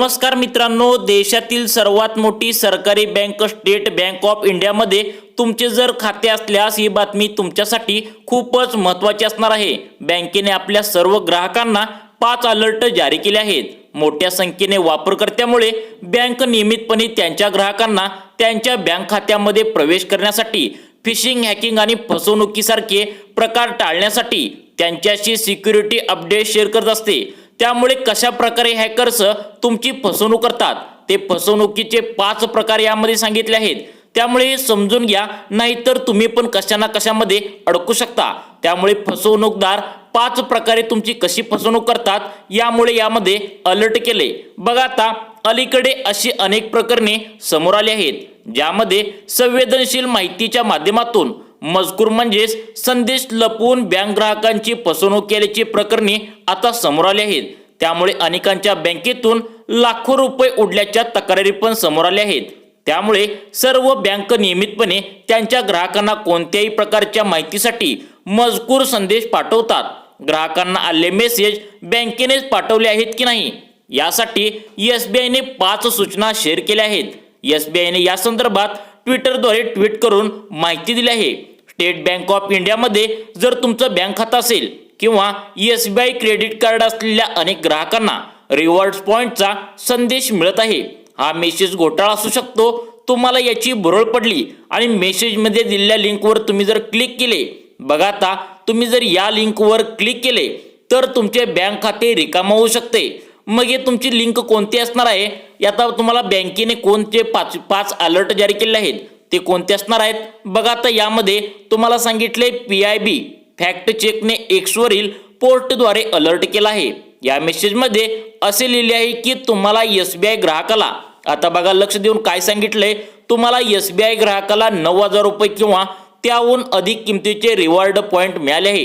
नमस्कार मित्रांनो देशातील सर्वात मोठी सरकारी बँक स्टेट बँक ऑफ इंडियामध्ये तुमचे जर खाते असल्यास ही बातमी तुमच्यासाठी खूपच महत्त्वाची असणार आहे. बँकेने आपल्या सर्व ग्राहकांना पाच अलर्ट जारी केले आहेत. मोठ्या संख्येने वापरकर्त्यामुळे बँक नियमितपणे त्यांच्या ग्राहकांना त्यांच्या बँक खात्यामध्ये प्रवेश करण्यासाठी फिशिंग हॅकिंग आणि फसवणुकीसारखे प्रकार टाळण्यासाठी त्यांच्याशी सिक्युरिटी अपडेट शेअर करत असते. त्यामुळे कशा प्रकारे हॅकर्स तुमची फसवणूक करतात? ते फसवणुकीचे पाच प्रकार यामध्ये सांगितले आहेत. त्यामुळे हे समजून घ्या नाहीतर तुम्ही पण कशा ना कशामध्ये अडकू शकता. त्यामुळे फसवणूकदार पाच प्रकारे तुमची कशी फसवणूक करतात यामुळे यामध्ये अलर्ट केले. बघा आता अलीकडे अशी अनेक प्रकरणे समोर आली आहेत ज्यामध्ये संवेदनशील माहितीच्या माध्यमातून मजकूर म्हणजेच संदेश लपवून बँक ग्राहकांची फसवणूक केल्याची प्रकरणे आता समोर आली आहेत. त्यामुळे अनेकांच्या बँकेतून लाखो रुपये उडल्याच्या तक्रारी पण समोर आल्या आहेत. त्यामुळे सर्व बँक नियमितपणे त्यांच्या ग्राहकांना कोणत्याही प्रकारच्या माहितीसाठी मजकूर संदेश पाठवतात. ग्राहकांना आले मेसेज बँकेनेच पाठवले आहेत की नाही? यासाठी एस बी आयने पाच सूचना शेअर केल्या आहेत. एस बी आयने या संदर्भात ट्विटरद्वारे ट्विट करून माहिती दिली आहे. स्टेट बँक ऑफ इंडियामध्ये जर तुमचं बँक खातं असेल किंवा S B I credit card असलेल्या अनेक ग्राहकांना रिवॉर्ड पॉईंटचा संदेश मिळत आहे. हा मेसेज घोटाळा असू शकतो. तुम्हाला याची बुरळ पडली आणि मेसेजमध्ये दिलेल्या लिंकवर तुम्ही जर क्लिक केले बघा आता तुम्ही जर या लिंकवर क्लिक केले तर तुमचे बँक खाते रिकामा होऊ शकते. मग हे तुमची लिंक कोणती असणार आहे? याचा तुम्हाला बँकेने कोणते पाच पाच अलर्ट जारी केले आहेत? ते कोणते असणार आहेत? बघा आता यामध्ये तुम्हाला सांगितले पी आय बी फॅक्ट चेकने एक्सवरील पोर्टद्वारे अलर्ट केला आहे. या मेसेजमध्ये असे लिहिले आहे की तुम्हाला एस बी आय ग्राहकाला आता बघा लक्ष देऊन काय सांगितलंय तुम्हाला एस बी आय ग्राहकाला नऊ हजार रुपये किंवा त्याहून अधिक किमतीचे रिवॉर्ड पॉईंट मिळाले आहे.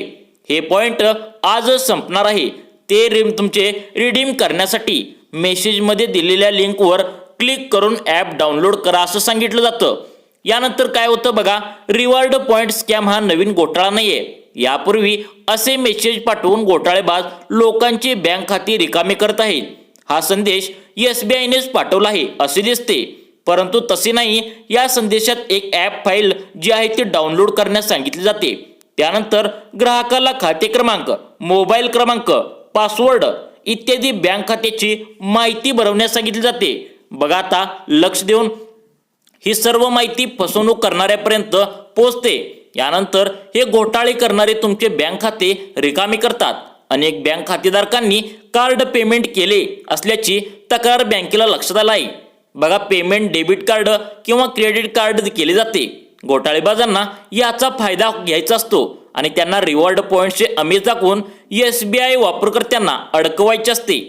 हे पॉईंट आजच संपणार आहे. ते रिम तुमचे रिडीम करण्यासाठी मेसेजमध्ये दिलेल्या लिंकवर क्लिक करून ॲप डाउनलोड करा असं सांगितलं जातं. यानंतर काय होतं बघा रिवॉर्ड पॉईंट स्कॅम हा नवीन घोटाळा नाहीये. यापूर्वी असे मेसेज पाठवून घोटाळेबाज लोकांची बँक खाती रिकामी करत आहेत हा संदेश एस बी आयनेच पाठवला आहे असे दिसते. परंतु तसे नाही या संदेशात एक ॲप फाईल जी आहे ती डाउनलोड करण्यास सांगितली जाते. त्यानंतर ग्राहकाला खाते क्रमांक मोबाईल क्रमांक पासवर्ड इत्यादी बँक खात्याची माहिती भरवण्यास सांगितली जाते. बघा आता लक्ष देऊन ही सर्व माहिती फसवणूक करणाऱ्यापर्यंत पोहोचते. यानंतर हे घोटाळे करणारे तुमचे बँक खाते रिकामी करतात. अनेक बँक खातेधारकांनी कार्ड पेमेंट केले असल्याची तक्रार बँकेला लक्षात आला आहे बघा पेमेंट डेबिट कार्ड किंवा क्रेडिट कार्ड केले जाते. घोटाळेबाजांना याचा फायदा घ्यायचा असतो आणि त्यांना रिवॉर्ड पॉईंटचे अमीर दाखवून एस बी आय वापरकर्त्यांना अडकवायचे असते.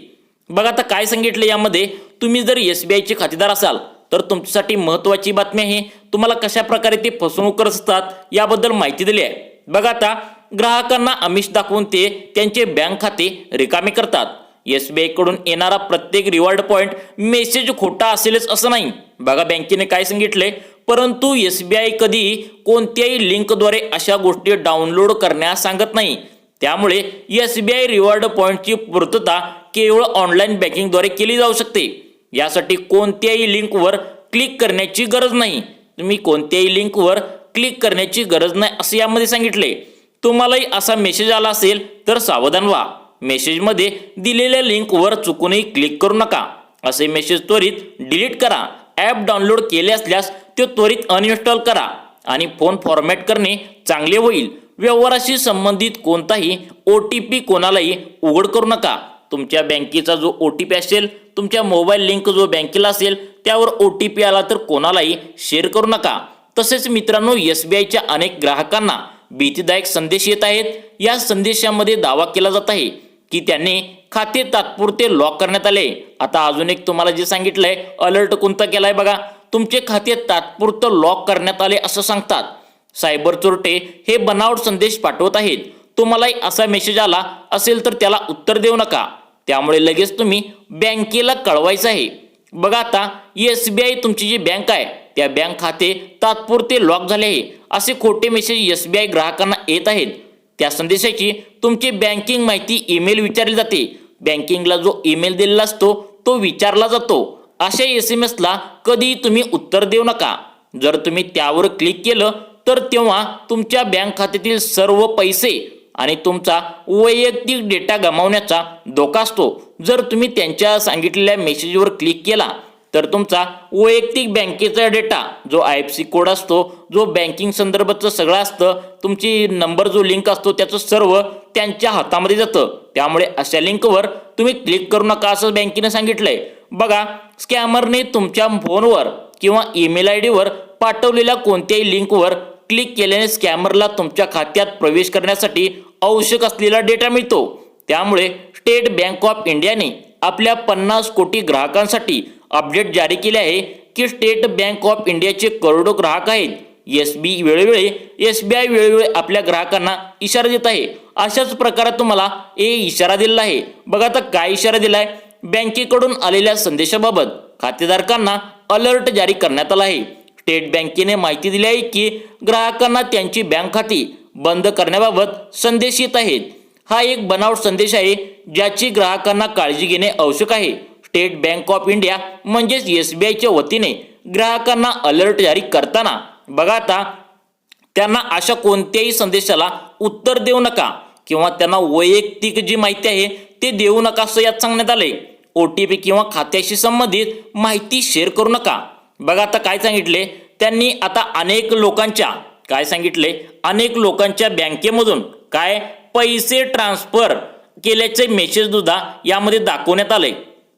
बघा आता काय सांगितलं यामध्ये? तुम्ही जर एस बी आयचे खातेदार असाल तर तुमच्यासाठी महत्त्वाची बातमी आहे. तुम्हाला कशा प्रकारे ते फसवणूक करत असतात याबद्दल माहिती दिली आहे. बघा आता ग्राहकांना आमिष दाखवून ते त्यांचे बँक खाते रिकामे करतात. एस बी आयकडून येणारा प्रत्येक रिवॉर्ड पॉईंट मेसेज खोटा असेलच असं नाही. बघा बँकेने काय सांगितले परंतु एस बी आय कधी कोणत्याही लिंकद्वारे अशा गोष्टी डाउनलोड करण्यास सांगत नाही. त्यामुळे एस बी आय रिवॉर्ड पॉईंटची पूर्तता केवळ ऑनलाईन बँकिंगद्वारे केली जाऊ शकते. यासाठी कोणत्याही लिंकवर क्लिक करण्याची गरज नाही. तुम्ही कोणत्याही लिंकवर क्लिक करण्याची गरज नाही असं यामध्ये सांगितले तुम्हालाही असा मेसेज आला असेल तर सावधान व्हा. मेसेजमध्ये दिलेल्या लिंकवर चुकूनही क्लिक करू नका. असे मेसेज त्वरित डिलीट करा. ॲप डाउनलोड केले असल्यास ते त्वरित अनइन्स्टॉल करा आणि फोन फॉर्मॅट करणे चांगले होईल. व्यवहाराशी संबंधित कोणताही ओ टी पी कोणालाही उघड करू नका. तुमच्या बँकेचा जो ओ टी पी असेल तुमच्या मोबाईल लिंक जो बँकेला असेल त्यावर ओ टी पी आला तर कोणालाही शेअर करू नका. तसेच मित्रांनो एस बी आयच्या अनेक ग्राहकांना भीतीदायक संदेश येत आहेत. या संदेशामध्ये दावा केला जात आहे की त्यांनी खाते तात्पुरते लॉक करण्यात आले. आता अजून एक तुम्हाला जे सांगितलंय अलर्ट कोणता केलाय बघा. तुमचे खाते तात्पुरतं लॉक करण्यात आले असं सांगतात. सायबर चोरटे हे बनावट संदेश पाठवत आहेत. तुम्हालाही असा मेसेज आला असेल तर त्याला उत्तर देऊ नका. त्यामुळे लगेच तुम्ही बँकेला कळवायचं आहे. बघा आता एस बी आय तुमची जी बँक आहे त्या बँक खाते तात्पुरते लॉक झाले आहे. असे खोटे मेसेज एस बी आय ग्राहकांना येत आहेत. त्या संदेशाची तुमची बँकिंग माहिती ईमेल विचारली जाते. बँकिंगला जो ईमेल दिलेला असतो तो विचारला जातो. अशा एस एम एसला कधीही तुम्ही उत्तर देऊ नका. जर तुम्ही त्यावर क्लिक केलं तर तेव्हा तुमच्या बँक खात्यातील सर्व पैसे आणि तुमचा वैयक्तिक डेटा गमावण्याचा धोका असतो. जर तुम्ही त्यांच्या सांगितलेल्या मेसेजवर क्लिक केला तर तुमचा वैयक्तिक बँकेचा डेटा जो आय एफ सी कोड असतो जो बँकिंग संदर्भाचं सगळं असतं तुमची नंबर जो लिंक असतो त्याचं सर्व त्यांच्या हातामध्ये जातं. त्यामुळे अशा लिंकवर तुम्ही क्लिक करू नका असं बँकेने सांगितलंय. बघा स्कॅमरने तुमच्या फोनवर किंवा ईमेल आय डीवर पाठवलेल्या कोणत्याही लिंकवर क्लिक केल्याने स्कॅमरला तुमच्या खात्यात प्रवेश करण्यासाठी आवश्यक असलेला डेटा मिळतो. त्यामुळे स्टेट बँक ऑफ इंडियाने आपल्या पन्नास कोटी ग्राहकांसाठी अपडेट जारी केले आहे की स्टेट बँक ऑफ इंडियाचे करोडो ग्राहक आहेत. एस बी वेळोवेळी एस बी आय वेळोवेळी आपल्या ग्राहकांना इशारा देत आहे. अशाच प्रकारात तुम्हाला ए इशारा दिलेला आहे. बघा आता काय इशारा दिलाय. बँकेकडून आलेल्या संदेशाबाबत खातेधारकांना अलर्ट जारी करण्यात आला आहे. स्टेट बँकेने माहिती दिली आहे की ग्राहकांना त्यांची बँक खाती बंद करण्याबाबत संदेश येत आहेत. हा एक बनावट संदेश आहे ज्याची ग्राहकांना काळजी घेणे आवश्यक आहे. स्टेट बँक ऑफ इंडिया म्हणजेच एस बी आयच्या वतीने ग्राहकांना अलर्ट जारी करताना बघा आता त्यांना अशा कोणत्याही संदेशाला उत्तर देऊ नका किंवा त्यांना वैयक्तिक जी माहिती आहे ते देऊ नका असं यात सांगण्यात आलंय. ओ टी पी किंवा खात्याशी संबंधित माहिती शेअर करू नका. बघा आता काय सांगितले त्यांनी आता अनेक लोकांच्या काय सांगितले? अनेक लोकांच्या बँकेमधून काय पैसे ट्रान्सफर केल्याचे मेसेज सुद्धा यामध्ये दाखवण्यात आले.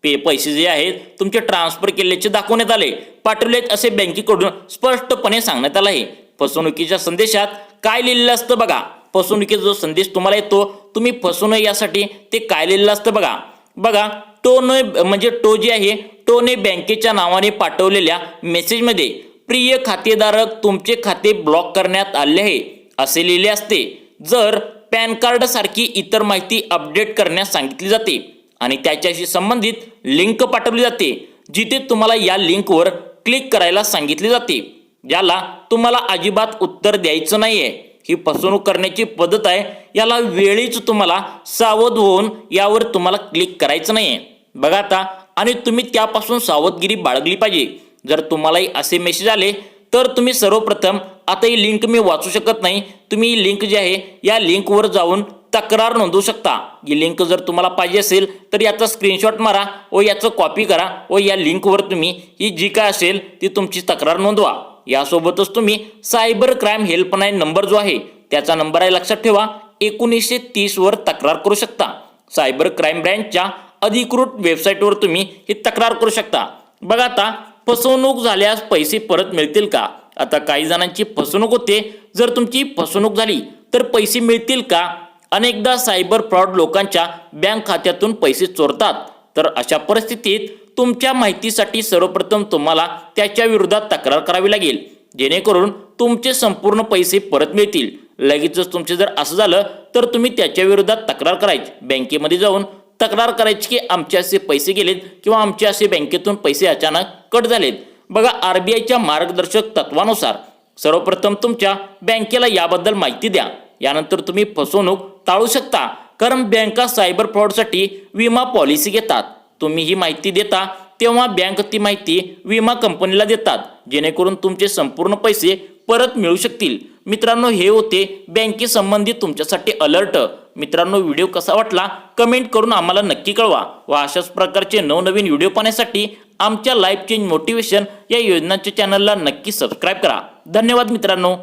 पे पैसे जे आहेत तुमचे ट्रान्सफर केल्याचे दाखवण्यात आले. पाठवलेत असे बँकेकडून स्पष्टपणे सांगण्यात आलं आहे. फसवणुकीच्या संदेशात काय लिहिलेलं असतं बघा. फसवणुकीचा जो संदेश तुम्हाला येतो तुम्ही फसू नये यासाठी ते काय लिहिलेलं असतं बघा. बघा टोने म्हणजे टो जी आहे टोने बँकेच्या नावाने पाठवलेल्या मेसेजमध्ये प्रिय खातेधारक तुमचे खाते ब्लॉक करण्यात आले आहे असे लिहिले असते. जर पॅन कार्ड सारखी इतर माहिती अपडेट करण्यास सांगितली जाते आणि त्याच्याशी संबंधित लिंक पाठवली जाते जिथे तुम्हाला या लिंकवर क्लिक करायला सांगितले जाते याला तुम्हाला अजिबात उत्तर द्यायचं नाहीये. ही फसवणूक करण्याची पद्धत आहे याला वेळीच तुम्हाला सावध होऊन यावर तुम्हाला क्लिक करायचं नाहीये. बघा आता आणि तुम्ही त्यापासून सावधगिरी बाळगली पाहिजे. जर तुम्हालाही असे मेसेज आले तर तुम्ही सर्वप्रथम आता ही लिंक मी वाचू शकत नाही. तुम्ही ही लिंक जी आहे या लिंकवर जाऊन तक्रार नोंदवू शकता. ही लिंक जर तुम्हाला पाहिजे असेल तर याचा स्क्रीनशॉट मारा व याचं कॉपी करा व या लिंकवर तुम्ही ही जी काय असेल ती तुमची तक्रार नोंदवा. यासोबतच तुम्ही सायबर क्राईम हेल्पलाईन नंबर जो आहे त्याचा नंबर आहे लक्षात ठेवा. एकोणीसशे तीसवर तक्रार करू शकता. सायबर क्राईम ब्रँचच्या अधिकृत वेबसाईटवर तुम्ही ही तक्रार करू शकता. बघा आता फसवणूक झाल्यास पैसे परत मिळतील का? आता काही जणांची फसवणूक होते. जर तुमची फसवणूक झाली तर पैसे मिळतील का? अनेकदा सायबर फ्रॉड लोकांच्या बँक खात्यातून पैसे चोरतात. तर अशा परिस्थितीत तुमच्या माहितीसाठी सर्वप्रथम तुम्हाला त्याच्या विरोधात तक्रार करावी लागेल. जेणेकरून तुमचे संपूर्ण पैसे परत मिळतील. लगेचच तुमचे जर असं झालं तर तुम्ही त्याच्या विरोधात तक्रार करायची. बँकेमध्ये जाऊन तक्रार करायची की आमचे असे पैसे गेलेत किंवा आमचे असे बँकेतून पैसे अचानक कट झालेत. बघा आर बी आयच्या मार्गदर्शक तत्वानुसार सर्वप्रथम तुमच्या बँकेला याबद्दल माहिती द्या. यानंतर तुम्ही फसवणूक टाळू शकता कारण बँका सायबर फ्रॉडसाठी विमा पॉलिसी घेतात. तुम्ही ही माहिती देता तेव्हा बँक ती माहिती विमा कंपनीला देतात जेणेकरून तुमचे संपूर्ण पैसे परत मिळू शकतील. मित्रांनो हे होते बँकेसंबंधी तुमच्यासाठी अलर्ट मित्रांनो व्हिडिओ कसा वाटला? कमेंट करून आम्हाला नक्की कळवा. व अशाच प्रकारचे नवनवीन व्हिडिओ पाहण्यासाठी आमच्या लाईफ चेंज मोटिवेशन या योजनांच्या चॅनलला नक्की सबस्क्राईब करा. धन्यवाद मित्रांनो.